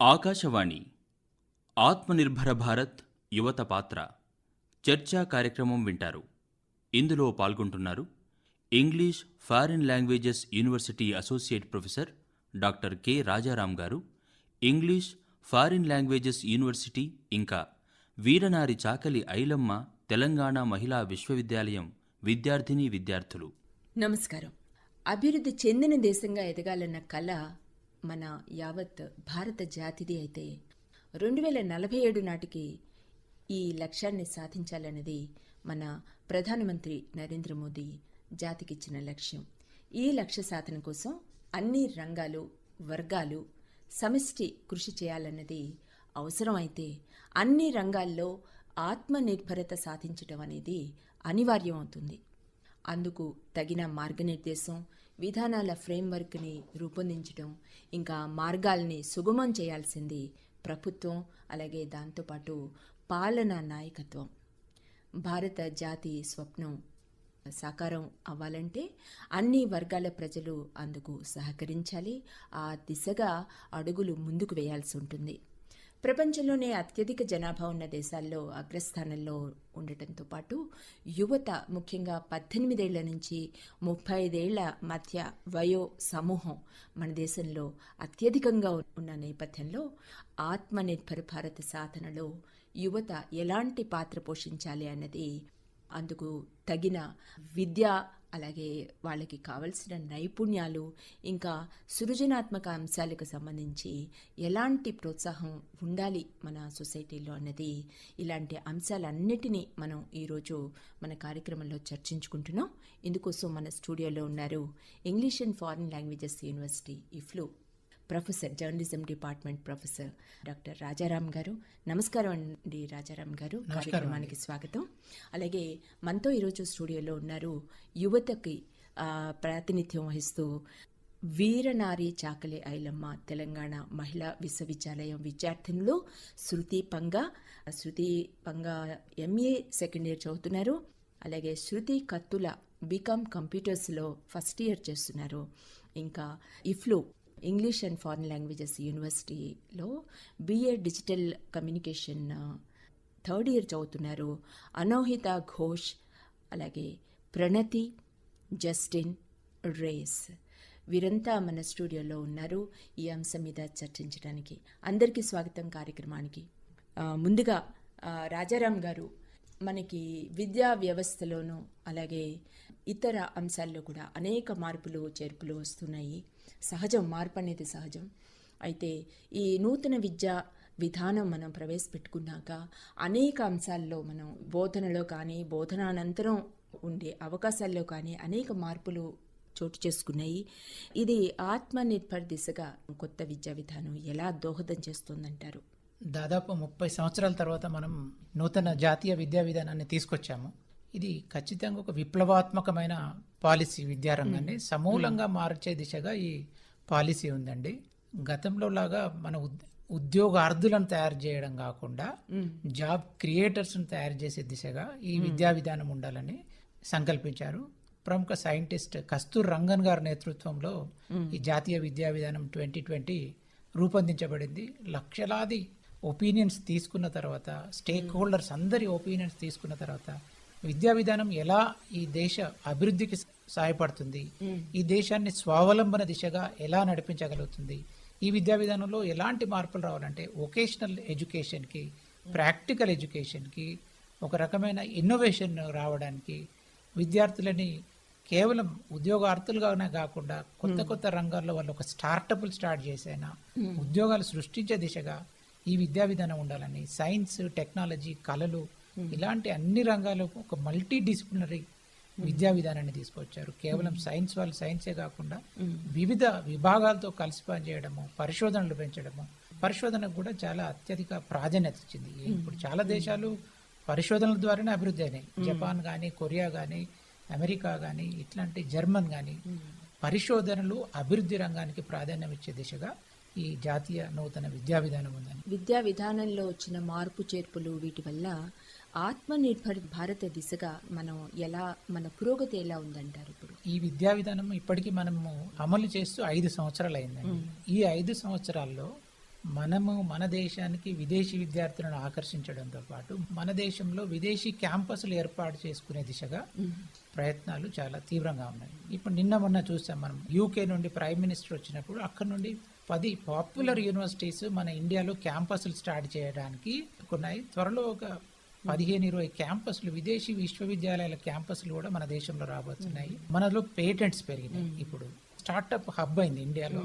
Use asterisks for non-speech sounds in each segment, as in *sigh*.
ఆకాశవాణి ఆత్మనిర్భర భారత్ యువత పాత్ర. చర్చా కార్యక్రమం వింటారు. ఇందులో పాల్గొంటున్నారు English foreign languages university associate professor doctor K. Rajaram garu English foreign languages university ఇంకా వీరనారి చాకలి ఐలమ్మ తెలంగాణ మహిళా విశ్వవిద్యాలయం విద్యార్థిని విద్యార్థులు. నమస్కారం. అభివృద్ధి చెందిన దేశంగా ఎదగాలన్న కళ మన యావత్ భారత జాతిది అయితే రెండు వేల నలభై ఏడు నాటికి ఈ లక్ష్యాన్ని సాధించాలన్నది మన ప్రధానమంత్రి నరేంద్ర మోదీ జాతికిచ్చిన లక్ష్యం. ఈ లక్ష్య సాధన కోసం అన్ని రంగాలు వర్గాలు సమిష్టి కృషి చేయాలన్నది అవసరమైతే అన్ని రంగాల్లో ఆత్మనిర్భరత సాధించడం అనేది అనివార్యం అవుతుంది అందుకు తగిన మార్గనిర్దేశం విధానాల ఫ్రేమ్వర్క్ని రూపొందించడం ఇంకా మార్గాల్ని సుగమం చేయాల్సింది ప్రభుత్వం అలాగే దాంతోపాటు పాలనా నాయకత్వం. భారత జాతి స్వప్నం సాకారం అవ్వాలంటే అన్ని వర్గాల ప్రజలు అందుకు సహకరించాలి. ఆ దిశగా అడుగులు ముందుకు వేయాల్సి ఉంటుంది. ప్రపంచంలోనే అత్యధిక జనాభా ఉన్న దేశాల్లో అగ్రస్థానంలో ఉండటంతో పాటు యువత ముఖ్యంగా పద్దెనిమిదేళ్ళ నుంచి ముప్పై ఐదేళ్ళ మధ్య వయో సమూహం మన దేశంలో అత్యధికంగా ఉన్న నేపథ్యంలో ఆత్మనిర్భర్ భారత్ సాధనలో యువత ఎలాంటి పాత్ర పోషించాలి అన్నది అందుకు తగిన విద్య అలాగే వాళ్ళకి కావలసిన నైపుణ్యాలు ఇంకా సృజనాత్మక అంశాలకు సంబంధించి ఎలాంటి ప్రోత్సాహం ఉండాలి మన సొసైటీలో అన్నది ఇలాంటి అంశాలన్నిటినీ మనం ఈరోజు మన కార్యక్రమంలో చర్చించుకుంటున్నాం. ఇందుకోసం మన స్టూడియోలో ఉన్నారు English and foreign languages university EFLU professor journalism department professor doctor Rajaram garu. నమస్కారం అండి రాజారాం గారు. కార్యక్రమానికి స్వాగతం. అలాగే మనతో ఈరోజు స్టూడియోలో ఉన్నారు యువతకి ప్రాతినిధ్యం వహిస్తూ వీరనారి చాకలి ఐలమ్మ తెలంగాణ మహిళా విశ్వవిద్యాలయం విద్యార్థినులు Shruti Panga Shruti Panga MA second year చదువుతున్నారు. అలాగే శృతి కత్తుల బీకామ్ కంప్యూటర్స్లో ఫస్ట్ ఇయర్ చేస్తున్నారు. ఇంకా EFLU English and foreign languages యూనివర్సిటీలో BA digital communication third year చదువుతున్నారు. అనోహిత ఘోష్ అలాగే ప్రణతి జస్టిన్ రేస్ వీరంతా మన స్టూడియోలో ఉన్నారు ఈ అంశం మీద చర్చించడానికి. అందరికీ స్వాగతం కార్యక్రమానికి. ముందుగా రాజారాం గారు మనకి విద్యా వ్యవస్థలోనూ అలాగే ఇతర అంశాల్లో కూడా అనేక మార్పులు చేర్పులు వస్తున్నాయి. సహజం మార్పు అనేది సహజం. అయితే ఈ నూతన విద్యా విధానం మనం ప్రవేశపెట్టుకున్నాక అనేక అంశాల్లో మనం బోధనలో కానీ బోధనానంతరం ఉండే అవకాశాల్లో కానీ అనేక మార్పులు చోటు చేసుకున్నాయి. ఇది ఆత్మనిర్భర్ దిశగా కొత్త విద్యా విధానం ఎలా దోహదం చేస్తుందంటారు? దాదాపు ముప్పై సంవత్సరాల తర్వాత మనం నూతన జాతీయ విద్యా విధానాన్ని తీసుకొచ్చాము. ఇది ఖచ్చితంగా ఒక విప్లవాత్మకమైన పాలసీ విద్యారంగాన్ని సమూలంగా మార్చే దిశగా ఈ పాలసీ ఉందండి. గతంలో లాగా మన ఉద్- ఉద్యోగార్థులను తయారు చేయడం కాకుండా జాబ్ క్రియేటర్స్ను తయారు చేసే దిశగా ఈ విద్యా విధానం ఉండాలని సంకల్పించారు. ప్రముఖ సైంటిస్ట్ కస్తూర్ రంగన్ గారి నేతృత్వంలో ఈ జాతీయ విద్యా విధానం ట్వంటీ ట్వంటీ రూపొందించబడింది. లక్షలాది ఒపీనియన్స్ తీసుకున్న తర్వాత స్టేక్ హోల్డర్స్ అందరి ఒపీనియన్స్ తీసుకున్న తర్వాత విద్యా విధానం ఎలా ఈ దేశ అభివృద్ధికి సహాయపడుతుంది ఈ దేశాన్ని స్వావలంబన దిశగా ఎలా నడిపించగలుగుతుంది? ఈ విద్యా విధానంలో ఎలాంటి మార్పులు రావాలంటే వొకేషనల్ ఎడ్యుకేషన్కి ప్రాక్టికల్ ఎడ్యుకేషన్కి ఒక రకమైన ఇన్నోవేషన్ రావడానికి విద్యార్థులని కేవలం ఉద్యోగార్థులుగానే కాకుండా కొత్త కొత్త రంగాల్లో వాళ్ళు ఒక స్టార్టప్లు స్టార్ట్ చేసైనా ఉద్యోగాలు సృష్టించే దిశగా ఈ విద్యా విధానం ఉండాలని సైన్స్ టెక్నాలజీ కళలు ఇలాంటి అన్ని రంగాలు ఒక మల్టీ డిసిప్లినరీ విద్యా విధానాన్ని తీసుకొచ్చారు. కేవలం సైన్స్ వాళ్ళు సైన్సే కాకుండా వివిధ విభాగాలతో కలిసి పనిచేయడము పరిశోధనలు పెంచడము పరిశోధనకు కూడా చాలా అత్యధిక ప్రాధాన్యత ఇచ్చింది. ఇప్పుడు చాలా దేశాలు పరిశోధనల ద్వారానే అభివృద్ధి అయినాయి. జపాన్ కానీ కొరియా కానీ అమెరికా కానీ ఇట్లాంటి జర్మన్ కానీ పరిశోధనలు అభివృద్ధి రంగానికి ప్రాధాన్యం ఇచ్చే దిశగా ఈ జాతీయ నూతన విద్యా విధానం ఉందని. విద్యా విధానంలో వచ్చిన మార్పు చేర్పులు వీటి వల్ల ఆత్మనిర్భర్ భారత దిశగా మనం ఎలా మన పురోగతి ఎలా ఉందంటారు ఇప్పుడు? ఈ విద్యా విధానం ఇప్పటికీ మనము అమలు చేస్తూ ఐదు సంవత్సరాలు అయిందండి ఈ ఐదు సంవత్సరాల్లో మనము మన దేశానికి విదేశీ విద్యార్థులను ఆకర్షించడంతో పాటు మన దేశంలో విదేశీ క్యాంపస్లు ఏర్పాటు చేసుకునే దిశగా ప్రయత్నాలు చాలా తీవ్రంగా ఉన్నాయి. ఇప్పుడు నిన్న మొన్న చూసాం మనం యూకే నుండి ప్రైమ్ మినిస్టర్ వచ్చినప్పుడు అక్కడ నుండి పది పాపులర్ యూనివర్సిటీస్ మన ఇండియాలో క్యాంపస్లు స్టార్ట్ చేయడానికి ఉన్నాయి త్వరలో ఒక పదిహేను ఇరవై క్యాంపస్లు విదేశీ విశ్వవిద్యాలయాల క్యాంపస్లు కూడా మన దేశంలో రాబోతున్నాయి. మనలో పేటెంట్స్ పెరిగినాయి ఇప్పుడు. స్టార్టప్ హబ్ అయింది ఇండియాలో.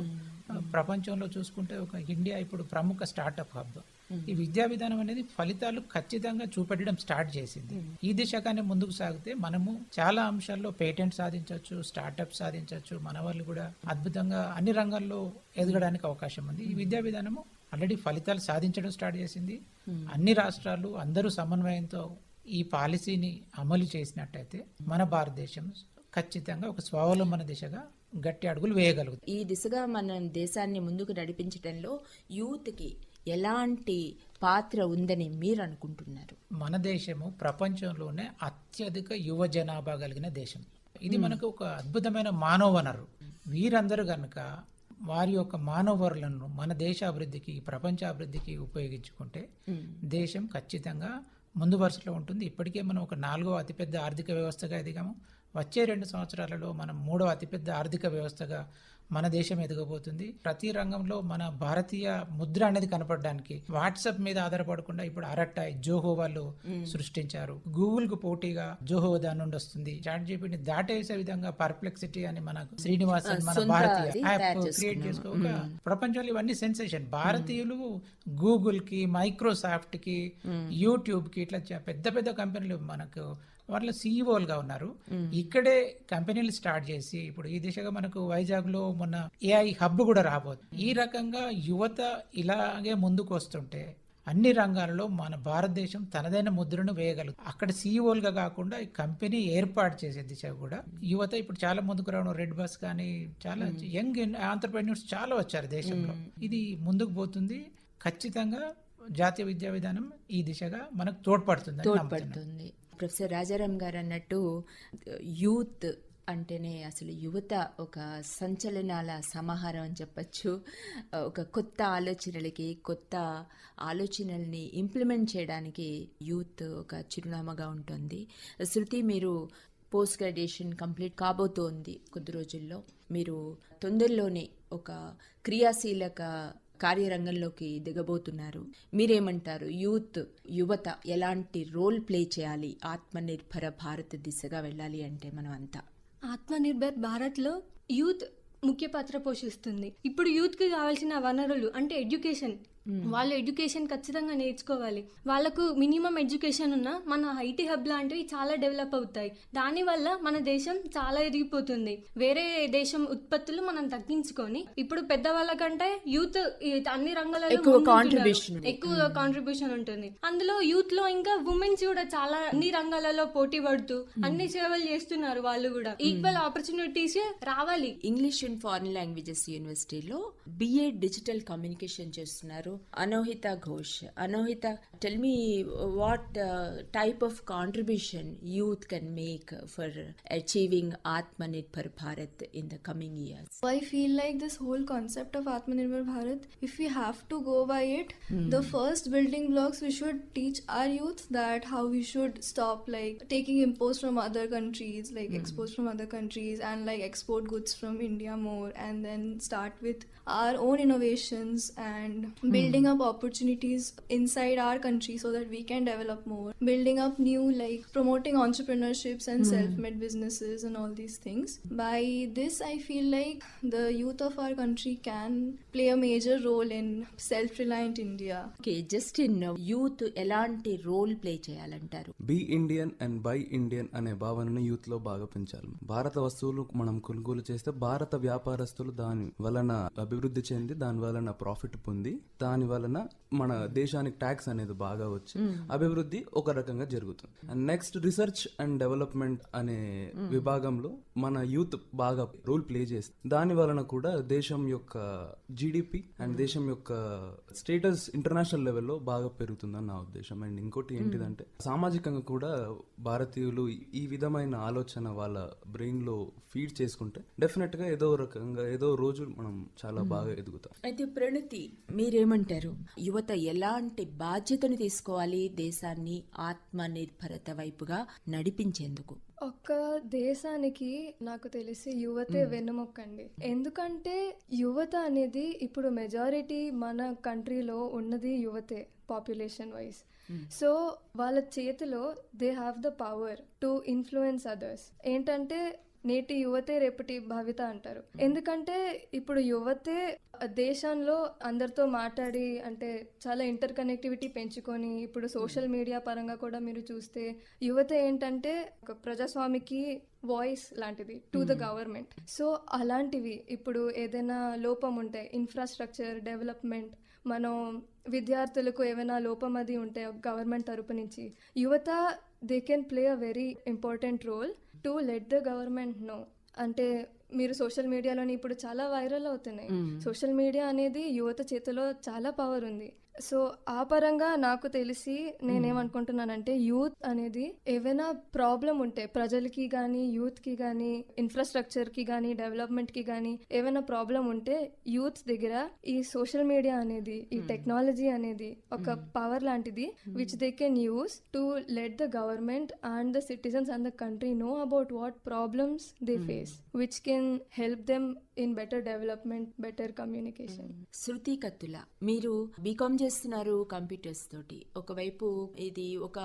ప్రపంచంలో చూసుకుంటే ఒక ఇండియా ఇప్పుడు ప్రముఖ స్టార్టప్ హబ్. ఈ విద్యా విధానం అనేది ఫలితాలు ఖచ్చితంగా చూపెట్టడం స్టార్ట్ చేసింది. ఈ దిశగానే ముందుకు సాగితే మనము చాలా అంశాల్లో పేటెంట్ సాధించవచ్చు స్టార్టప్ సాధించవచ్చు మన వాళ్ళు కూడా అద్భుతంగా అన్ని రంగాల్లో ఎదగడానికి అవకాశం ఉంది. ఈ విద్యా విధానము ఆల్రెడీ ఫలితాలు సాధించడం స్టార్ట్ చేసింది. అన్ని రాష్ట్రాలు అందరూ సమన్వయంతో ఈ పాలసీని అమలు చేసినట్టయితే మన భారతదేశం ఖచ్చితంగా ఒక స్వావలంబన దిశగా గట్టి అడుగులు వేయగలుగుతుంది ఈ దిశగా మన దేశాన్ని ముందుకు నడిపించడంలో యూత్కి ఎలాంటి పాత్ర ఉందని మీరు అనుకుంటున్నారు? మన దేశము ప్రపంచంలోనే అత్యధిక యువ జనాభా కలిగిన దేశం. ఇది మనకు ఒక అద్భుతమైన మానవ వనరు. వీరందరూ కనుక వారి యొక్క మానవ వనరులను మన దేశ అభివృద్ధికి ప్రపంచ అభివృద్ధికి ఉపయోగించుకుంటే దేశం ఖచ్చితంగా ముందు వరుసలో ఉంటుంది. ఇప్పటికే మనం ఒక నాలుగో అతిపెద్ద ఆర్థిక వ్యవస్థగా ఎదిగాము. వచ్చే రెండు సంవత్సరాలలో మనం మూడో అతిపెద్ద ఆర్థిక వ్యవస్థగా మన దేశం ఎదగబోతుంది. ప్రతి రంగంలో మన భారతీయ ముద్ర అనేది కనపడడానికి వాట్సాప్ మీద ఆధారపడకుండా ఇప్పుడు అరట్టాయ్ జోహో వాళ్ళు సృష్టించారు. గూగుల్కు పోటీగా జోహో దాని నుండి వస్తుంది. చాట్ జీపీని దాటేసే విధంగా పర్ప్లెక్సిటీ అని మన శ్రీనివాసన్ మన భారతీయ యాప్ క్రియేట్. చేసుకోక ప్రపంచంలో ఇవన్నీ సెన్సేషన్. భారతీయులు గూగుల్కి మైక్రోసాఫ్ట్కి యూట్యూబ్కి ఇట్లా పెద్ద పెద్ద కంపెనీలు మనకు వాళ్ళ సీఈఓలుగా ఉన్నారు. ఇక్కడే కంపెనీలు స్టార్ట్ చేసి ఇప్పుడు ఈ దిశగా మనకు వైజాగ్లో మొన్న ఏఐ హబ్ కూడా రాబోతుంది ఈ రకంగా యువత ఇలాగే ముందుకు వస్తుంటే అన్ని రంగాలలో మన భారతదేశం తనదైన ముద్రను వేయగలదు అక్కడ సీఈఓలుగా కాకుండా ఈ కంపెనీ ఏర్పాటు చేసే దిశ కూడా యువత ఇప్పుడు చాలా ముందుకు రావడం రెడ్ బస్ కానీ చాలా యంగ్ ఆంటర్ప్రెన్యూర్స్ చాలా వచ్చారు దేశంలో. ఇది ముందుకు పోతుంది. ఖచ్చితంగా జాతీయ విద్యా విధానం ఈ దిశగా మనకు తోడ్పడుతుంది తోడ్పడుతుంది. ప్రొఫెసర్ రాజారాం గారు అన్నట్టు యూత్ అంటేనే అసలు యువత ఒక సంచలనాల సమాహారం అని చెప్పచ్చు. ఒక కొత్త ఆలోచనలకి కొత్త ఆలోచనల్ని ఇంప్లిమెంట్ చేయడానికి యూత్ ఒక చిరునామాగా ఉంటుంది. శృతి మీరు పోస్ట్ గ్రాడ్యుయేషన్ కంప్లీట్ కాబోతోంది కొద్ది రోజుల్లో. మీరు తొందరలోనే ఒక క్రియాశీలక కార్యరంగంలోకి దిగబోతున్నారు. మీరేమంటారు? యూత్ యువత ఎలాంటి రోల్ ప్లే చేయాలి? ఆత్మనిర్భర భారత్ దిశగా వెళ్ళాలి అంటే మనం అంతా. ఆత్మనిర్భర్ భారత్లో యూత్ ముఖ్య పాత్ర పోషిస్తుంది. ఇప్పుడు యూత్కి కావాల్సిన వనరులు అంటే ఎడ్యుకేషన్ వాళ్ళు ఎడ్యుకేషన్ ఖచ్చితంగా నేర్చుకోవాలి. వాళ్ళకు మినిమం ఎడ్యుకేషన్ ఉన్న మన ఐటీ హబ్ లాంటివి చాలా డెవలప్ అవుతాయి. దానివల్ల మన దేశం చాలా ఎదిగిపోతుంది. వేరే దేశం ఉత్పత్తులు మనం తగ్గించుకొని ఇప్పుడు పెద్దవాళ్ళ కంటే యూత్ అన్ని రంగాలలో. ఎక్కువ కాంట్రిబ్యూషన్ ఉంటుంది. అందులో యూత్లో ఇంకా ఉమెన్స్ కూడా చాలా అన్ని రంగాలలో పోటీ పడుతూ అన్ని సేవలు చేస్తున్నారు వాళ్ళు కూడా. ఈక్వల్ ఆపర్చునిటీస్ రావాలి. ఇంగ్లీష్ అండ్ ఫారిన్ లాంగ్వేజెస్ యూనివర్సిటీలో బిఏ డిజిటల్ కమ్యూనికేషన్ చేస్తున్నారు. Anohita Ghosh Anohita tell me what type of contribution youth can make for achieving Atmanirbhar Bharat in the coming years I feel like this whole concept of Atmanirbhar Bharat, if we have to go by it, the first building blocks we should teach our youth that how we should stop like taking imports from other countries, like exports from other countries, and like export goods from India more, and then start with our own innovations and building up opportunities inside our country so that we can develop more, building up new like promoting entrepreneurships and self-made businesses and all these things. By this, I feel like the youth of our country can play a major role in self-reliant India. Okay just in youth ఎలాంటి role play చేయాలంటారు be Indian and buy Indian అనే భావనను యూత్లో బాగా పెంచాలి భారత వస్తువులు మనం కొనుగోలు చేస్తే భారత వ్యాపారస్తులు దాని వలన అభివృద్ధి చెంది దాని వలన ప్రాఫిట్ పొంది దాని వలన మన దేశానికి ట్యాక్స్ అనేది బాగా వచ్చి అభివృద్ధి ఒక రకంగా జరుగుతుంది. And next research and development అనే విభాగంలో మన యూత్ బాగా రోల్ ప్లే చేస్తుంది. దాని వలన కూడా దేశం యొక్క జీడిపి అండ్ దేశం యొక్క స్టేటస్ ఇంటర్నేషనల్ లెవెల్లో బాగా పెరుగుతుందని నా ఉద్దేశం. అండ్ ఇంకోటి ఏంటిదంటే సామాజికంగా కూడా భారతీయులు ఈ విధమైన ఆలోచన వాళ్ళ బ్రెయిన్లో ఫీడ్ చేసుకుంటే డెఫినెట్గా ఏదో రకంగా ఏదో రోజు మనం చాలా బాగా ఎదుగుతాం అయితే ప్రణతి మీరేమంటారు? యువత ఎలాంటి బాధ్యతను తీసుకోవాలి దేశాన్ని ఆత్మ నిర్భరత వైపుగా నడిపించేందుకు? ఒక్క దేశానికి నాకు తెలిసి యువతే వెన్నుముక్కండి. ఎందుకంటే యువత అనేది ఇప్పుడు మెజారిటీ మన కంట్రీలో ఉన్నది యువతే పాపులేషన్ వైజ్ సో వాళ్ళ చేతిలో they have the power to influence others ఏంటంటే నేటి యువతే రేపటి భవిత అంటారు. ఎందుకంటే ఇప్పుడు యువతే దేశంలో అందరితో మాట్లాడి అంటే చాలా ఇంటర్ కనెక్టివిటీ పెంచుకొని ఇప్పుడు సోషల్ మీడియా పరంగా కూడా మీరు చూస్తే యువత ఏంటంటే ఒక ప్రజాస్వామికి వాయిస్ లాంటిది టు ద గవర్నమెంట్. సో అలాంటివి ఇప్పుడు ఏదైనా లోపం ఉంటే ఇన్ఫ్రాస్ట్రక్చర్ డెవలప్మెంట్ మనం విద్యార్థులకు ఏమైనా లోపం అది ఉంటే గవర్నమెంట్ తరపు నుంచి యువత they can play a very important role to let the government know అంటే మీరు సోషల్ మీడియాలోని ఇప్పుడు చాలా వైరల్ అవుతున్నాయి. సోషల్ మీడియా అనేది యువత చేతిలో చాలా పవర్ ఉంది. సో ఆ పరంగా నాకు తెలిసి నేనేమనుకుంటున్నానంటే యూత్ అనేది ఏవైనా ప్రాబ్లం ఉంటే ప్రజలకి కానీ యూత్కి కానీ ఇన్ఫ్రాస్ట్రక్చర్కి కానీ డెవలప్మెంట్కి కానీ ఏమైనా ప్రాబ్లం ఉంటే యూత్ దగ్గర ఈ సోషల్ మీడియా అనేది ఈ టెక్నాలజీ అనేది ఒక పవర్ లాంటిది which they can use to let the government and the citizens and the country know about what problems they face which can help them in better development better communication Shruti Kathula మీరు BCom చేస్తున్నారు computers తోటి. ఒకవైపు ఇది ఒక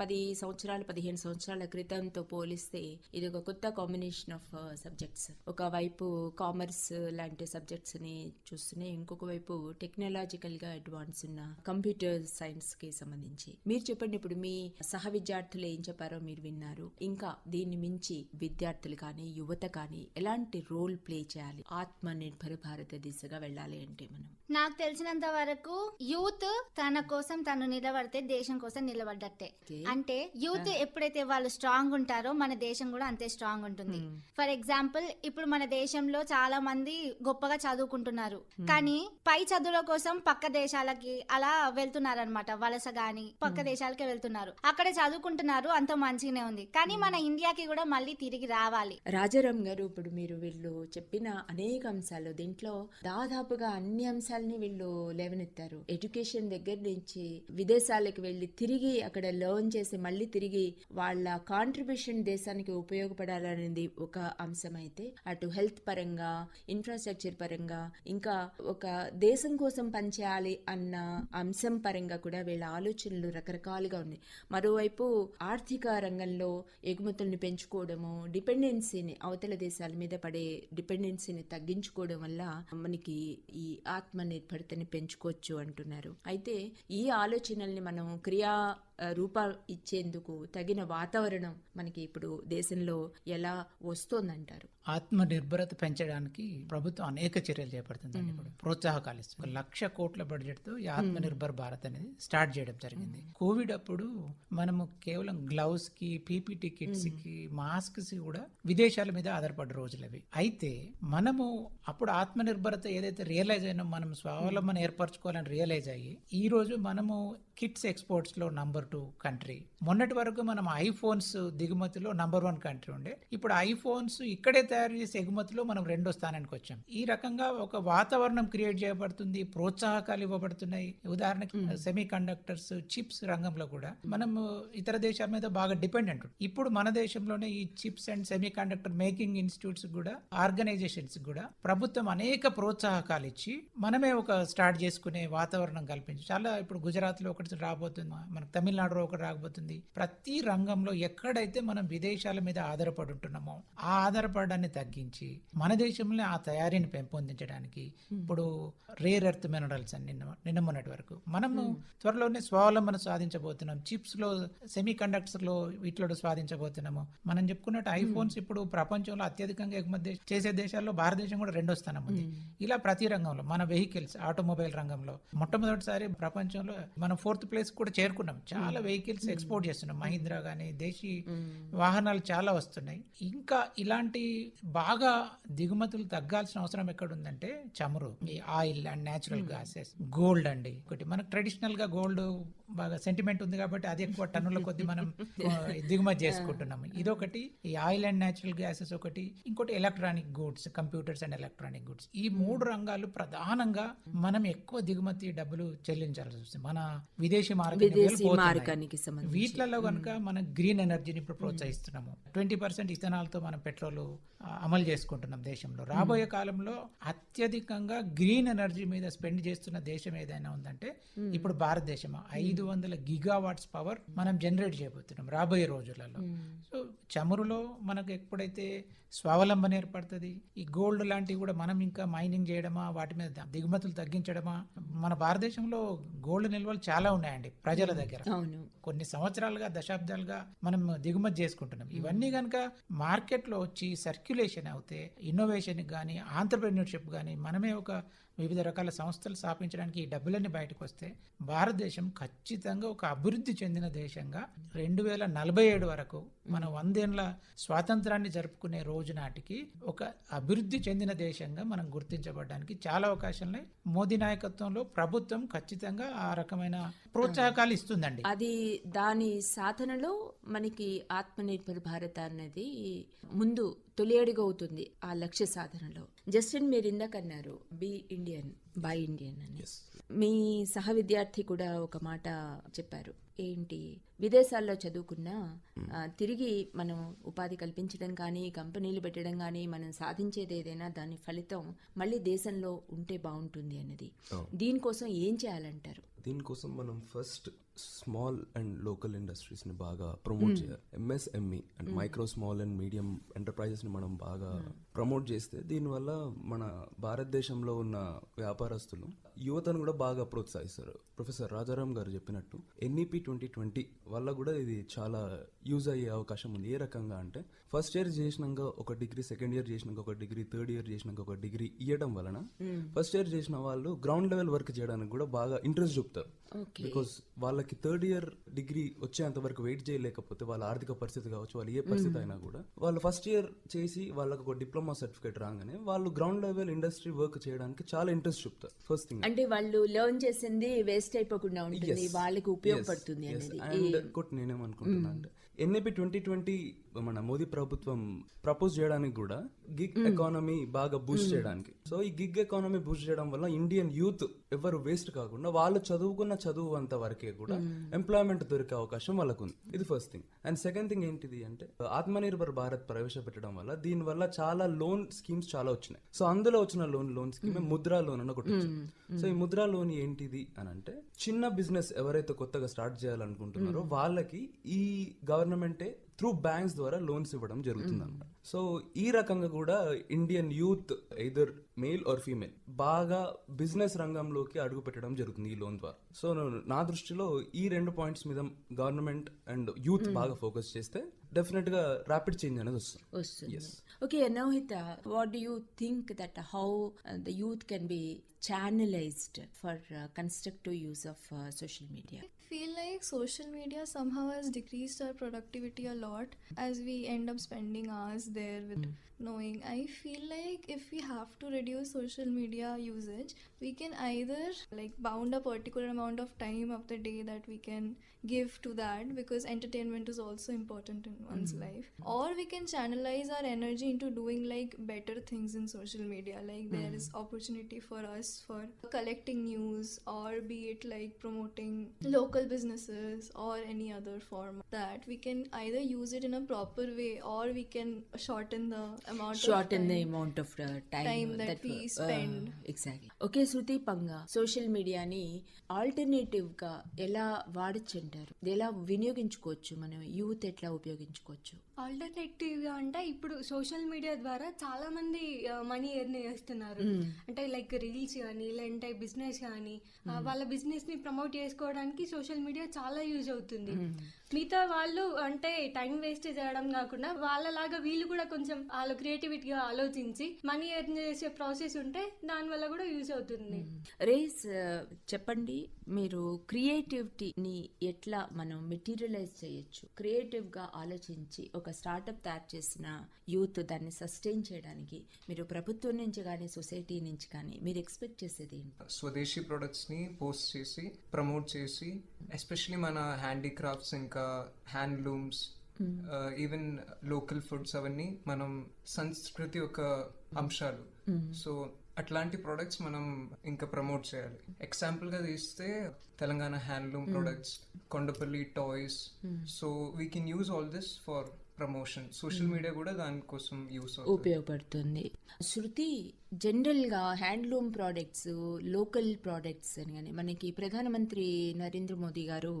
పది సంవత్సరాలు పదిహేను సంవత్సరాల క్రితంతో పోలిస్తే ఇది ఒక కొత్త కాంబినేషన్ ఆఫ్ సబ్జెక్ట్స్ ఒక వైపు కామర్స్ లాంటి సబ్జెక్ట్స్ని చూస్తున్నాయి ఇంకొక వైపు టెక్నాలజికల్గా అడ్వాన్స్ ఉన్న కంప్యూటర్ సైన్స్కి సంబంధించి. మీరు చెప్పండి ఇప్పుడు మీ సహ విద్యార్థులు ఏం చెప్పారో మీరు విన్నారు. ఇంకా దీన్ని మించి విద్యార్థులు కానీ యువత కానీ ఎలాంటి రోల్ ప్లే చేయాలి? ఆత్మ నిర్భర భారత దిశగా వెళ్ళాలి అంటే మనం. నాకు తెలిసినంత వరకు యూత్ తన కోసం తను నిలబడితే దేశం కోసం నిలబడ్డట్టే. అంటే యూత్ ఎప్పుడైతే వాళ్ళు స్ట్రాంగ్ ఉంటారో మన దేశం కూడా అంతే స్ట్రాంగ్ ఉంటుంది. ఫర్ ఎగ్జాంపుల్ ఇప్పుడు మన దేశంలో చాలా మంది గొప్పగా చదువుకుంటున్నారు. కానీ పై చదువుల కోసం పక్క దేశాలకి అలా వెళ్తున్నారు అనమాట వలస గాని పక్క దేశాలకి వెళ్తున్నారు. అక్కడ చదువుకుంటున్నారు అంత మంచిగానే ఉంది. కానీ మన ఇండియాకి కూడా మళ్ళీ తిరిగి రావాలి. రాజారాం గారు ఇప్పుడు మీరు వీళ్ళు చెప్పిన అనేక అంశాలు దీంట్లో దాదాపుగా అన్ని అంశాలని వీళ్ళు లేవనెత్తారు. ఎడ్యుకేషన్ దగ్గర నుంచి విదేశాలకు వెళ్ళి తిరిగి అక్కడ లోన్ చేసి మళ్ళీ తిరిగి వాళ్ళ కాంట్రిబ్యూషన్ దేశానికి ఉపయోగపడాలనేది ఒక అంశం అయితే అటు హెల్త్ పరంగా ఇన్ఫ్రాస్ట్రక్చర్ పరంగా ఇంకా ఒక దేశం కోసం పనిచేయాలి అన్న అంశం పరంగా కూడా వీళ్ళ ఆలోచనలు రకరకాలుగా ఉన్నాయి. మరోవైపు ఆర్థిక రంగంలో ఎగుమతుల్ని పెంచుకోవడము డిపెండెన్సీని అవతల దేశాల మీద పడే డిపెండెన్సీని తగ్గించుకోవడం వల్ల మనకి ఈ ఆత్మ నిర్భరతని పెంచుకోవచ్చు అంటున్నారు. అయితే ఈ ఆలోచనల్ని మనం క్రియా రూప ఇచ్చేందుకు తగిన వాతావరణం మనకి ఇప్పుడు దేశంలో ఎలా వస్తోందంటారు? ఆత్మ నిర్భరత పెంచడానికి ప్రభుత్వం అనేక చర్యలు చేపడుతుందండి ఇప్పుడు. ప్రోత్సాహకాలు ఇస్తుంది. ఒక లక్ష కోట్ల బడ్జెట్తో ఈ ఆత్మ నిర్భర్ భారత్ అనేది స్టార్ట్ చేయడం జరిగింది. కోవిడ్ అప్పుడు మనము కేవలం గ్లౌస్కి పీపీటీ కిట్స్కి మాస్క్స్ కూడా విదేశాల మీద ఆధారపడ్డ రోజులు అవి. అయితే మనము అప్పుడు ఆత్మ నిర్భరత ఏదైతే రియలైజ్ అయినా మనం స్వావలంబన ఏర్పరచుకోవాలని రియలైజ్ అయ్యి ఈ రోజు మనము కిట్స్ ఎక్స్పోర్ట్స్లో నంబర్ టూ కంట్రీ. మొన్నటి వరకు మనం ఐఫోన్స్ దిగుమతిలో నంబర్ వన్ కంట్రీ ఉండే. ఇప్పుడు ఐఫోన్స్ ఇక్కడే తయారు చేసే ఎగుమతిలో మనం రెండో స్థానానికి వచ్చాం. ఈ రకంగా ఒక వాతావరణం క్రియేట్ చేయబడుతుంది ప్రోత్సాహకాలు ఇవ్వబడుతున్నాయి. ఉదాహరణకి సెమీ కండక్టర్స్ చిప్స్ రంగంలో కూడా మనం ఇతర దేశాల మీద బాగా డిపెండెంట్ ఇప్పుడు మన దేశంలోనే ఈ chips and semiconductor making institutes కూడా ఆర్గనైజేషన్స్ కూడా ప్రభుత్వం అనేక ప్రోత్సాహకాలు ఇచ్చి మనమే ఒక స్టార్ట్ చేసుకునే వాతావరణం కల్పించి చాలా ఇప్పుడు గుజరాత్లో ఒకటి రాబోతుంది. మనకు తమిళనాడులో ఒకటి రాబోతుంది. ప్రతి రంగంలో ఎక్కడైతే మనం విదేశాల మీద ఆధారపడి ఉంటున్నామో ఆ ఆధారపడడాన్ని తగ్గించి మన దేశంలో ఆ తయారీని పెంపొందించడానికి ఇప్పుడు రేర్ ఎర్త్ మినరల్స్ అని నిన్న నిన్న మొన్నటి వరకు మనము త్వరలోనే స్వావలంబన సాధించబోతున్నాం. చిప్స్లో సెమీ కండక్టర్స్లో వీటిలో స్వాధించబోతున్నాము మనం చెప్పుకున్నట్టు ఐఫోన్స్ ఇప్పుడు ప్రపంచంలో అత్యధికంగా ఎగుమతి చేసే దేశాల్లో భారతదేశం కూడా రెండో స్థానం ఉంది. ఇలా ప్రతి రంగంలో మన వెహికల్స్ ఆటోమొబైల్ రంగంలో మొట్టమొదటిసారి ప్రపంచంలో మనం ఫోర్త్ ఫోర్త్ ప్లేస్ కూడా చేరుకున్నాం. చాలా వెహికల్స్ ఎక్స్పోర్ట్ చేస్తున్నాం. మహీంద్రా కానీ దేశీ వాహనాలు చాలా వస్తున్నాయి. ఇంకా ఇలాంటి బాగా దిగుమతులు తగ్గాల్సిన అవసరం ఎక్కడ ఉందంటే చమురు ఈ oil and natural gases gold అండి. ఒకటి మనకు ట్రెడిషనల్గా గోల్డ్ బాగా సెంటిమెంట్ ఉంది కాబట్టి అది ఎక్కువ టన్నుల కొద్ది మనం *laughs* దిగుమతి చేసుకుంటున్నాము. ఇదొకటి ఈ ఆయిల్ అండ్ న్యాచురల్ గ్యాసెస్ ఒకటి ఇంకోటి electronic goods computers and electronic goods ఈ మూడు రంగాలు ప్రధానంగా మనం ఎక్కువ దిగుమతి డబ్బులు చెల్లించాల్సి వస్తుంది. మన విదేశీ సంబంధించి. వీటిలలో కనుక మనం గ్రీన్ ఎనర్జీని ఇప్పుడు ప్రోత్సహిస్తున్నాము. ట్వంటీ పర్సెంట్ ఇథనాల్తో మనం పెట్రోల్ అమలు చేసుకుంటున్నాం దేశంలో. రాబోయే కాలంలో అత్యధికంగా గ్రీన్ ఎనర్జీ మీద స్పెండ్ చేస్తున్న దేశం ఏదైనా ఉందంటే ఇప్పుడు భారతదేశం ఐదు వందల గిగావాట్స్ పవర్ మనం జనరేట్ చేయబోతున్నాం రాబోయే రోజులలో. సో చమురులో మనకు ఎప్పుడైతే స్వావలంబన ఏర్పడుతుంది ఈ గోల్డ్ లాంటివి కూడా మనం ఇంకా మైనింగ్ చేయడమా వాటి మీద దిగుమతులు తగ్గించడమా మన భారతదేశంలో గోల్డ్ నిల్వలు చాలా ఉన్నాయండి ప్రజల దగ్గర. అవును. కొన్ని సంవత్సరాలుగా దశాబ్దాలుగా మనం దిగుమతి చేసుకుంటున్నాం. ఇవన్నీ కనుక మార్కెట్లో వచ్చి సర్క్యులేషన్ అవుతే ఇన్నోవేషన్ కానీ ఆంటర్ప్రెన్యూర్షిప్ కానీ మనమే ఒక వివిధ రకాల సంస్థలు స్థాపించడానికి ఈ డబ్బులన్నీ బయటకు వస్తే భారతదేశం ఖచ్చితంగా ఒక అభివృద్ధి చెందిన దేశంగా రెండు వేల నలభై ఏడు వరకు మన వందేళ్ళ స్వాతంత్రాన్ని జరుపుకునే రోజు నాటికి ఒక అభివృద్ధి చెందిన దేశంగా మనం గుర్తించబడడానికి చాలా అవకాశాలు మోదీ నాయకత్వంలో ప్రభుత్వం ఖచ్చితంగా ఆ రకమైన ప్రోత్సాహకాలు ఇస్తుందండి. అది దాని సాధనలో మనకి ఆత్మనిర్భర్ భారత్ అన్నది ముందు తొలి అడుగు అవుతుంది ఆ లక్ష్య సాధనలో. జస్టిన్ మీరు ఇందాక అన్నారు బి ఇండియన్ బై ఇండియన్ అని. మీ సహ విద్యార్థి కూడా ఒక మాట చెప్పారు. ఏంటి? విదేశాల్లో చదువుకున్నా తిరిగి మనం ఉపాధి కల్పించడం కానీ కంపెనీలు పెట్టడం కానీ మనం సాధించేది ఏదైనా దాని ఫలితం మళ్ళీ దేశంలో ఉంటే బాగుంటుంది అన్నది. దీనికోసం ఏం చేయాలంటారు? దీనికోసం మనం ఫస్ట్ స్మాల్ అండ్ లోకల్ ఇండస్ట్రీస్ని బాగా ప్రమోట్ చేయాలి. MSME and micro small and medium ఎంటర్ప్రైజెస్ని మనం బాగా ప్రమోట్ చేస్తే దీనివల్ల మన భారతదేశంలో ఉన్న వ్యాపారస్తులు యువతను కూడా బాగా ప్రోత్సహిస్తారు. ప్రొఫెసర్ రాజారాం గారు చెప్పినట్టు ఎన్ఈపి ట్వంటీ ట్వంటీ వల్ల కూడా ఇది చాలా యూజ్ అయ్యే అవకాశం ఉంది. ఏ రకంగా అంటే ఫస్ట్ ఇయర్ చేసినాక ఒక డిగ్రీ సెకండ్ ఇయర్ చేసినాక ఒక డిగ్రీ థర్డ్ ఇయర్ చేసినాక ఒక డిగ్రీ ఇవ్వడం వలన ఫస్ట్ ఇయర్ చేసిన వాళ్ళు గ్రౌండ్ లెవెల్ వర్క్ చేయడానికి కూడా బాగా ఇంట్రెస్ట్ చూపుతారు. బికాస్ వాళ్ళకి థర్డ్ ఇయర్ డిగ్రీ వచ్చేంత వరకు వెయిట్ చేయలేకపోతే వాళ్ళ ఆర్థిక పరిస్థితి కావచ్చు వాళ్ళు ఏ పరిస్థితి అయినా కూడా వాళ్ళు ఫస్ట్ ఇయర్ చేసి వాళ్ళకి ఒక డిప్లొమా సర్టిఫికేట్ రాగానే వాళ్ళు గ్రౌండ్ లెవెల్ ఇండస్ట్రీ వర్క్ చేయడానికి చాలా ఇంట్రెస్ట్ చూపుతారు ఫస్ట్ థింగ్ అంటే వాళ్ళు లెర్న్ చేసింది వేస్ట్ అయిపోకుండా ఉంటుంది వాళ్ళకి ఉపయోగపడుతుంది అండ్ ఇంకోటి నేనేమనుకుంటున్నా అంటే ఎన్ఏపి ట్వంటీ ట్వంటీ మన మోదీ ప్రభుత్వం ప్రపోజ్ చేయడానికి కూడా గిగ్ ఎకానమీ బాగా బూస్ట్ చేయడానికి. సో ఈ గిగ్ ఎకానమీ బూస్ట్ చేయడం వల్ల ఇండియన్ యూత్ ఎవరు వేస్ట్ కాకుండా వాళ్ళు చదువుకున్న చదువు అంత వరకే కూడా ఎంప్లాయ్మెంట్ దొరికే అవకాశం వాళ్ళకు ఉంది ఇది first thing and second thing ఏంటిది అంటే ఆత్మనిర్భర్ భారత్ ప్రవేశపెట్టడం వల్ల దీని వల్ల చాలా లోన్ స్కీమ్స్ చాలా వచ్చినాయి. సో అందులో వచ్చిన loan loan scheme Mudra loan అని ఒకటి సో ఈ ముద్రా లోన్ ఏంటిది అని అంటే చిన్న బిజినెస్ ఎవరైతే కొత్తగా స్టార్ట్ చేయాలనుకుంటున్నారో వాళ్ళకి ఈ గవర్నమెంటే త్రూ బ్యాంక్స్ ద్వారా లోన్స్ ఇవ్వడం జరుగుతుంది అనమాట సో ఈ రకంగా కూడా Indian youth either male or female బాగా బిజినెస్ రంగంలోకి అడుగు పెట్టడం జరుగుతుంది ఈ లోన్ ద్వారా. సో నా దృష్టిలో ఈ రెండు పాయింట్స్ మీద గవర్నమెంట్ అండ్ యూత్ బాగా ఫోకస్ చేస్తే డెఫినెట్గా ర్యాపిడ్ చేంజ్ అనేది వస్తుంది. వస్తుంది. Okay Nohitha what do you think that how the youth can be channelised for constructive use of social media feel like social media somehow has decreased our productivity a lot as we end up spending hours there with knowing. I feel like if we have to reduce social media usage we can either like bound a particular amount of time of the day that we can give to that because entertainment is also important in one's mm-hmm. life. Or we can channelize our energy into doing like better things in social media like there mm-hmm. is opportunity for us for collecting news or be it like promoting local businesses or any other form that. We can either use it in a proper way or we can shorten the amount short of in the time. Amount of time time that we spend. Exactly okay Shruti Panga social మీడియాని ఆల్టర్నేటివ్గా ఎలా వాడచ్చు అంటారు ఎలా వినియోగించుకోవచ్చు మనం? Youth ఎట్లా ఉపయోగించుకోవచ్చు? ఆల్టర్నేటివ్గా అంటే ఇప్పుడు సోషల్ మీడియా ద్వారా చాలా మంది మనీ ఎర్న్ చేస్తున్నారు. అంటే లైక్ రీల్స్ కానీ లేదంటే బిజినెస్ కానీ వాళ్ళ బిజినెస్ని ప్రమోట్ చేసుకోవడానికి సోషల్ మీడియా చాలా యూజ్ అవుతుంది. మిగతా వాళ్ళు అంటే టైం వేస్ట్ చేయడం కాకుండా వాళ్ళలాగా వీళ్ళు కూడా కొంచెం వాళ్ళ క్రియేటివిటీగా ఆలోచించి మనీ ఎర్న్ చేసే ప్రాసెస్ ఉంటే దానివల్ల కూడా యూజ్ అవుతుంది. రేస్ చెప్పండి మీరు క్రియేటివిటీని ఎట్లా మనం మెటీరియలైజ్ చేయొచ్చు? క్రియేటివ్గా ఆలోచించి ఒక స్టార్టప్ తయారు చేసిన యూత్ దాన్ని సస్టైన్ చేయడానికి మీరు ప్రభుత్వం నుంచి కానీ సొసైటీ నుంచి కానీ మీరు ఎక్స్పెక్ట్ చేసేది ఏంటి? స్వదేశీ ప్రొడక్ట్స్ని పోస్ట్ చేసి ప్రమోట్ చేసి ఎస్పెషలీ మన హ్యాండీక్రాఫ్ట్స్ ఇంకా హ్యాండ్లూమ్స్ ఈవెన్ లోకల్ ఫుడ్స్ అవన్నీ మనం సంస్కృతి ఒక అంశాలు. సో అట్లాంటి ప్రొడక్ట్స్ మనం ఇంకా ప్రమోట్ చేయాలి. ఎగ్జాంపుల్గా తీస్తే Telangana handloom products Kondapalli toys so we can use all this for promotion. Social media కూడా దానికోసం యూస్ ఉపయోగపడుతుంది. శృతి జనరల్గా హ్యాండ్లూమ్ ప్రోడక్ట్స్ లోకల్ ప్రోడక్ట్స్ అని కానీ మనకి ప్రధానమంత్రి నరేంద్ర మోదీ గారు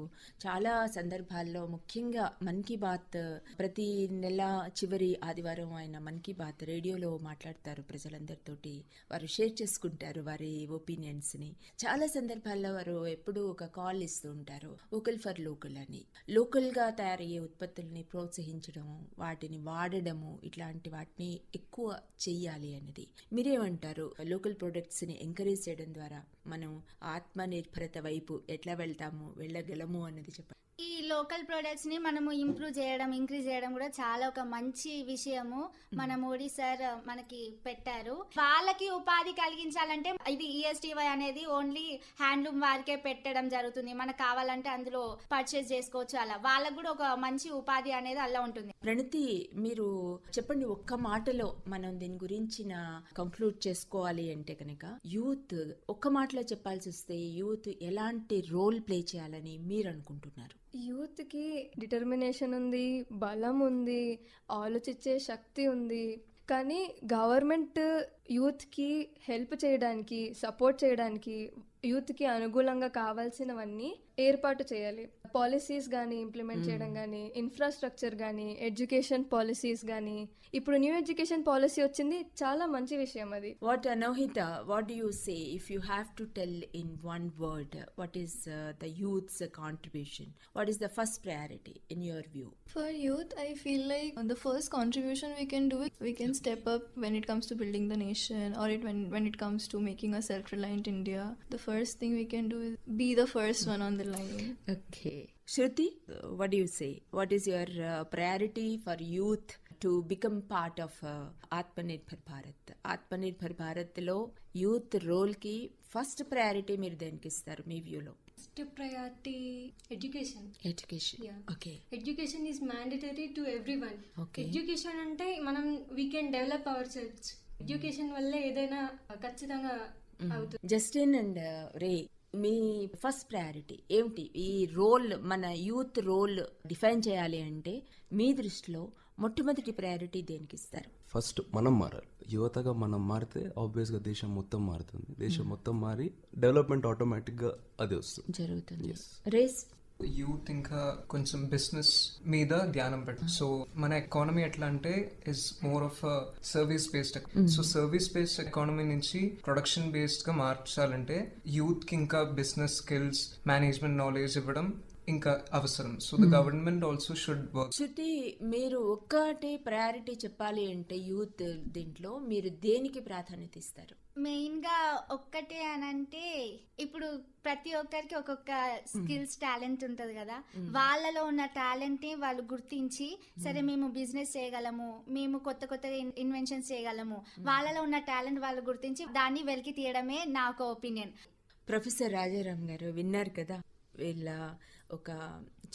చాలా సందర్భాల్లో ముఖ్యంగా మన్ కీ బాత్ ప్రతి నెల చివరి ఆదివారం ఆయన మన్ కీ బాత్ రేడియోలో మాట్లాడతారు ప్రజలందరితోటి. వారు షేర్ చేసుకుంటారు వారి ఒపీనియన్స్ని చాలా సందర్భాల్లో వారు ఎప్పుడూ ఒక కాల్ ఇస్తూ ఉంటారు. వోకల్ ఫర్ లోకల్ అని. లోకల్గా తయారయ్యే ఉత్పత్తుల్ని ప్రోత్సహించడం వాటిని వాడడము ఇట్లాంటి వాటిని ఎక్కువ చెయ్యాలి అనేది. మీరేమంటారు? లోకల్ ప్రొడక్ట్స్ని ఎంకరేజ్ చేయడం ద్వారా మనం ఆత్మ నిర్భరత వైపు ఎట్లా వెళ్తాము వెళ్ళగలము అనేది చెప్పండి ఈ లోకల్ ప్రొడక్ట్స్ని మనము ఇంప్రూవ్ చేయడం ఇంక్రీజ్ చేయడం కూడా చాలా ఒక మంచి విషయము. మన మోడీ సార్ మనకి పెట్టారు. వాళ్ళకి ఉపాధి కలిగించాలంటే ఇది ఈఎస్టీవై అనేది ఓన్లీ హ్యాండ్లూమ్ వారికే పెట్టడం జరుగుతుంది. మనకు కావాలంటే అందులో పర్చేస్ చేసుకోవచ్చు అలా. వాళ్ళకు కూడా ఒక మంచి ఉపాధి అనేది అలా ఉంటుంది. ప్రణతి మీరు చెప్పండి ఒక్క మాటలో మనం దీని గురించిన కంక్లూడ్ చేసుకోవాలి అంటే కనుక యూత్ ఒక్క మాటలో చెప్పాల్సి వస్తే యూత్ ఎలాంటి రోల్ ప్లే చేయాలని మీరు అనుకుంటున్నారు? యూత్కి డిటర్మినేషన్ ఉంది బలం ఉంది ఆలోచించే శక్తి ఉంది. కానీ గవర్నమెంట్ యూత్కి హెల్ప్ చేయడానికి సపోర్ట్ చేయడానికి యూత్కి అనుగుణంగా కావాల్సినవన్నీ ఏర్పాటు చేయాలి. పాలసీస్ కానీ ఇంప్లిమెంట్ చేయడం కానీ ఇన్ఫ్రాస్ట్రక్చర్ కానీ ఎడ్యుకేషన్ పాలసీస్ కానీ ఇప్పుడు న్యూ ఎడ్యుకేషన్ పాలసీ వచ్చింది చాలా మంచి విషయం అది. What Anohita what you say if you have to tell in one word what is the youths contribution what is the first priority in your view for youth I feel like the first contribution we can do we can step up when it comes to building the nation or it when when it comes to making a self reliant India first thing we can do is be the first one on the line. Okay. Shruti, uh, what do you say? What is your uh, priority for youth to become part of uh, Atmanirbhar Bharat? Atmanirbhar Bharat లో youth రోల్కి first priority మీరు దేనికి ఇస్తారు మీ వ్యూలో first priority education education Yeah. Okay education is mandatory to every one Okay. Education అంటే మనం we can develop our selfs education వల్లే ఏదైనా ఖచ్చితంగా జస్టిన్ అండ్ రే మీ ఫస్ట్ ప్రయారిటీ ఏమిటి? ఈ రోల్ మన యూత్ రోల్ డిఫైన్ చేయాలి అంటే మీ దృష్టిలో మొట్టమొదటి ప్రయారిటీ దేనికి ఇస్తారు? ఫస్ట్ మనం మారాలి. యువతగా మనం మారితే ఆబ్వియస్గా దేశం మొత్తం మారుతుంది. దేశం మొత్తం మారి డెవలప్మెంట్ ఆటోమేటిక్గా అది వస్తుంది. జరుగుతుంది. రేస్ యూత్ ఇంకా కొంచెం బిజినెస్ మీద ధ్యానం పెట్టు సో మన ఎకానమీ ఎట్లా అంటే is more of service based so service based economy నుంచి ప్రొడక్షన్ బేస్డ్గా మార్చాలంటే యూత్కి ఇంకా బిజినెస్ స్కిల్స్ మేనేజ్మెంట్ నాలెడ్జ్ ఇవ్వడం ఇంకా అవసరం. So the government also should work Shruti మీరు ఒక్కటే ప్రయారిటీ చెప్పాలి అంటే యూత్ దీంట్లో మీరు దేనికి ప్రాధాన్యత ఇస్తారు? మెయిన్గా ఒక్కటే అని అంటే ఇప్పుడు ప్రతి ఒక్కరికి ఒక్కొక్క స్కిల్స్ టాలెంట్ ఉంటది కదా. వాళ్ళలో ఉన్న టాలెంట్ని వాళ్ళు గుర్తించి సరే మేము బిజినెస్ చేయగలము మేము కొత్త కొత్త ఇన్వెన్షన్స్ చేయగలము వాళ్ళలో ఉన్న టాలెంట్ వాళ్ళు గుర్తించి దాన్ని వెలికి తీయడమే నా ఒక ఒపీనియన్. ప్రొఫెసర్ రాజారాం గారు విన్నారు కదా వీళ్ళ ఒక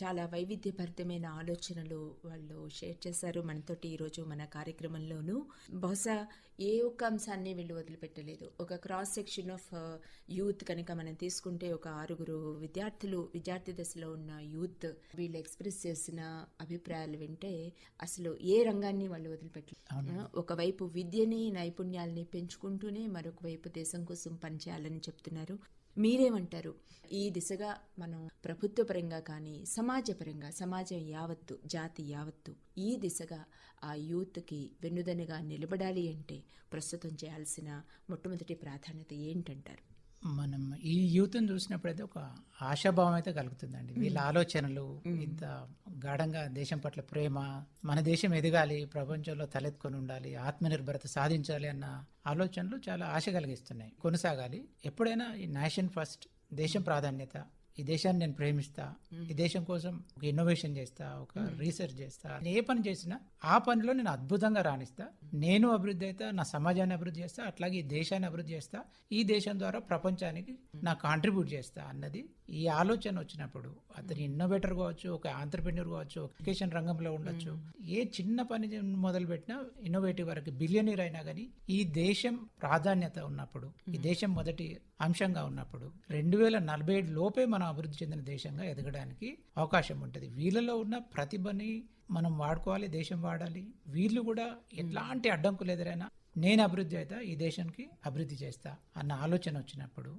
చాలా వైవిధ్యభరితమైన ఆలోచనలు వాళ్ళు షేర్ చేశారు మనతోటి ఈరోజు మన కార్యక్రమంలోనూ. బహుశా ఏ ఒక్క అంశాన్ని వీళ్ళు వదిలిపెట్టలేదు. ఒక క్రాస్ సెక్షన్ ఆఫ్ యూత్ కనుక మనం తీసుకుంటే ఒక ఆరుగురు విద్యార్థులు విద్యార్థి దశలో ఉన్న యూత్ వీళ్ళు ఎక్స్ప్రెస్ చేసిన అభిప్రాయాలు వింటే అసలు ఏ రంగాన్ని వాళ్ళు వదిలిపెట్టలేదు. ఒకవైపు విద్యని నైపుణ్యాలని పెంచుకుంటూనే మరొక వైపు దేశం కోసం పనిచేయాలని చెప్తున్నారు. మీరేమంటారు? ఈ దిశగా మనం ప్రభుత్వ పరంగా కానీ సమాజపరంగా సమాజం యావత్తు జాతి యావత్తు ఈ దిశగా ఆ యూత్కి వెన్నుదన్నుగా నిలబడాలి అంటే ప్రస్తుతం చేయాల్సిన మొట్టమొదటి ప్రాధాన్యత ఏంటంటారు? మనం ఈ యూత్ని చూసినప్పుడైతే ఒక ఆశాభావం అయితే కలుగుతుందండి. వీళ్ళ ఆలోచనలు ఇంత గాఢంగా దేశం పట్ల ప్రేమ మన దేశం ఎదగాలి ప్రపంచంలో తలెత్తుకొని ఉండాలి ఆత్మనిర్భరత సాధించాలి అన్న ఆలోచనలు చాలా ఆశ కలిగిస్తున్నాయి. కొనసాగాలి. ఎప్పుడైనా ఈ నేషన్ ఫస్ట్ దేశం ప్రాధాన్యత ఈ దేశాన్ని నేను ప్రేమిస్తా ఈ దేశం కోసం ఒక ఇన్నోవేషన్ చేస్తా ఒక రీసెర్చ్ చేస్తా. ఏ పని చేసినా ఆ పనిలో నేను అద్భుతంగా రాణిస్తా. నేను అభివృద్ధి అవుతా నా సమాజాన్ని అభివృద్ధి చేస్తా అట్లాగే ఈ దేశాన్ని అభివృద్ధి చేస్తా. ఈ దేశం ద్వారా ప్రపంచానికి నా కాంట్రిబ్యూట్ చేస్తా అన్నది ఈ ఆలోచన వచ్చినప్పుడు అతను ఇన్నోవేటర్ కావచ్చు ఒక ఆంటర్ప్రెన్యూర్ కావచ్చు ఎడ్యుకేషన్ రంగంలో ఉండొచ్చు. ఏ చిన్న పని మొదలు పెట్టినా ఇన్నోవేటివ్ వరకు బిలియనీర్ అయినా కానీ ఈ దేశం ప్రాధాన్యత ఉన్నప్పుడు ఈ దేశం మొదటి అంశంగా ఉన్నప్పుడు రెండు వేల నలభై ఏడు లోపే మనం అభివృద్ధి చెందిన దేశంగా ఎదగడానికి అవకాశం ఉంటుంది. వీళ్ళలో ఉన్న ప్రతిభని మనం వాడుకోవాలి దేశం వాడాలి. వీళ్ళు కూడా ఎట్లాంటి అడ్డంకులు ఎదురైనా నేను అభివృద్ధి అవుతా ఈ దేశానికి అభివృద్ధి చేస్తా అన్న ఆలోచన వచ్చినప్పుడు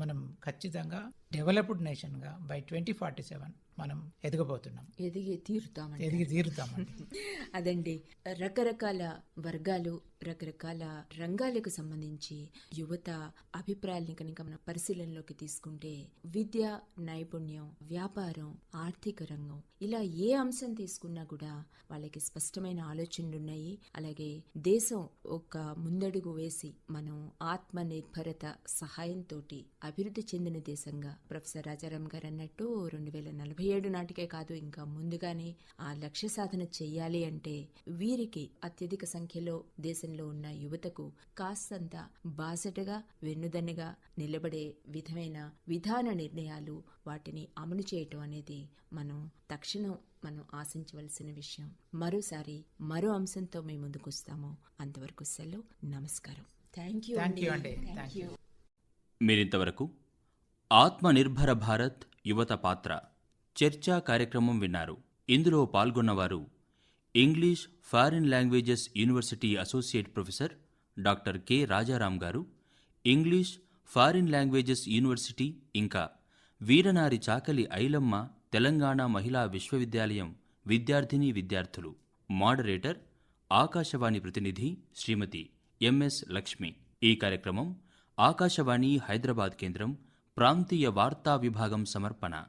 మనం ఖచ్చితంగా డెవలప్డ్ నేషన్గా బై ట్వంటీ ఫార్టీ సెవెన్ మనం ఎదగబోతున్నాం. ఎదిగి తీరుతామండి ఎదిగి తీరుతామండి *laughs* అదండి. రకరకాల వర్గాలు రకరకాల రంగాలకు సంబంధించి యువత అభిప్రాయాలని కనుక మన పరిశీలనలోకి తీసుకుంటే విద్య నైపుణ్యం వ్యాపారం ఆర్థిక రంగం ఇలా ఏ అంశం తీసుకున్నా కూడా వాళ్ళకి స్పష్టమైన ఆలోచనలు ఉన్నాయి అలాగే దేశం ఒక ముందడుగు వేసి మనం ఆత్మ నిర్భరత సహాయంతో అభివృద్ధి చెందిన దేశంగా ప్రొఫెసర్ రాజారాం గారు అన్నట్టు రెండు వేల నలభై ఏడు నాటికే కాదు ఇంకా ముందుగానే ఆ లక్ష్య సాధన చెయ్యాలి అంటే వీరికి అత్యధిక సంఖ్యలో దేశంలో ఉన్న యువతకు కాస్తంత బాసటగా వెన్నుదన్నుగా నిలబడే విధమైన విధాన నిర్ణయాలు వాటిని అమలు చేయటం అనేది మనం తక్షణం మనం ఆశించవలసిన విషయం. మరోసారి మరో అంశంతో మేము ముందుకు వస్తాము. అంతవరకు సెలవు నమస్కారం. థ్యాంక్ యూ అండి థ్యాంక్ యూ మీరింతవరకు ఆత్మనిర్భర భారత్ యువత పాత్ర. చర్చా కార్యక్రమం విన్నారు. ఇందులో పాల్గొన్నవారు English foreign languages university associate professor doctor K Rajaram గారు ఇంగ్లీష్ ఫారిన్ లాంగ్వేజెస్ యూనివర్సిటీ ఇంకా వీరనారి చాకలి ఐలమ్మ తెలంగాణ మహిళా విశ్వవిద్యాలయం విద్యార్థిని విద్యార్థులు. మోడరేటర్ ఆకాశవాణి ప్రతినిధి శ్రీమతి ఎంఎస్ లక్ష్మి. ఈ కార్యక్రమం ఆకాశవాణి హైదరాబాద్ కేంద్రం ప్రాంతీయ వార్తా విభాగం సమర్పణ.